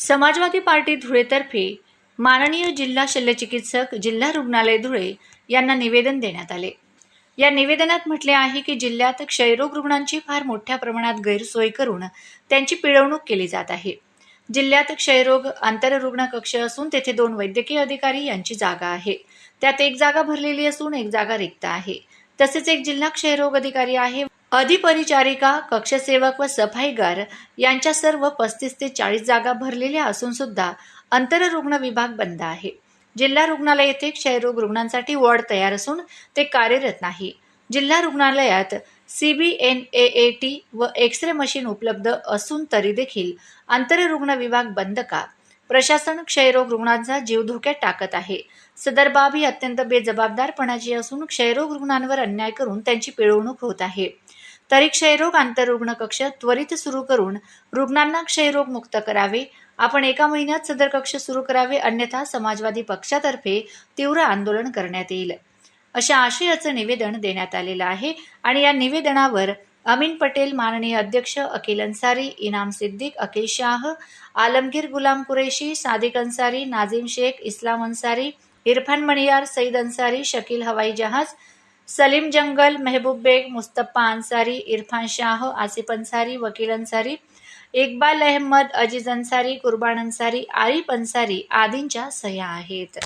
समाजवादी party धुळेतर्फे माननीय जिल्हा शल्यचिकित्सक जिल्हा रुग्णालय धुळे यांना निवेदन देण्यात आले. या निवेदनात म्हटले आहे की जिल्ह्यात क्षयरोग रुग्णांची फार मोठ्या प्रमाणात गैरसोय करून त्यांची पिळवणूक केली जात आहे. जिल्ह्यात क्षयरोग आंतररुग्ण कक्ष असून तेथे दोन वैद्यकीय अधिकारी यांची जागा आहे. त्यात एक जागा भरलेली असून एक जागा रिक्त आहे. तसेच एक जिल्हा क्षयरोग अधिकारी आहे. अधिपरिचारिका कक्षसेवक व सफाईगार यांच्या सर्व पस्तीस ते चाळीस जागा भरलेल्या असून सुद्धा अंतररुग्ण विभाग बंद आहे. जिल्हा रुग्णालय येथे क्षयरोग रुग्णांसाठी वॉर्ड तयार असून ते कार्यरत नाही. जिल्हा रुग्णालयात C B N A A T व एक्स रे मशीन उपलब्ध असून तरी देखील आंतररुग्ण विभाग बंद का? प्रशासन क्षयरोग रुग्णांचा जीव धोक्यात टाकत आहे. सदर बाब ही अत्यंत बेजबाबदारपणाची असून क्षयरोग रुग्णांवर अन्याय करून त्यांची पिळवणूक होत आहे. तरी क्षयरोग आंतररुग्ण कक्ष त्वरित सुरू करून रुग्णांना क्षयरोग मुक्त करावे. आपण एका महिन्यात सदर कक्ष सुरू करावे अन्यथा समाजवादी पक्षातर्फे तीव्र आंदोलन करण्यात येईल. अशा आशयाचं निवेदन देण्यात आलेलं आहे आणि या निवेदनावर अमीन पटेल माननीय अध्यक्ष अखिल अन्सारी इनाम सिद्दीक अखिल शाह आलमगीर गुलाम कुरेशी सादिक अन्सारी नाझीम शेख इस्लाम अन्सारी इरफान मणियार सईद अन्सारी शकील हवाई जहाज सलीम जंगल मेहबूब बेग मुस्तफा अन्सारी इरफान शाह आसिफ अन्सारी वकील अन्सारी इक्बाल अहमद अजीज अन्सारी कुर्बान अन्सारी आरिफ अन्सारी आदींच्या सह्या आहेत.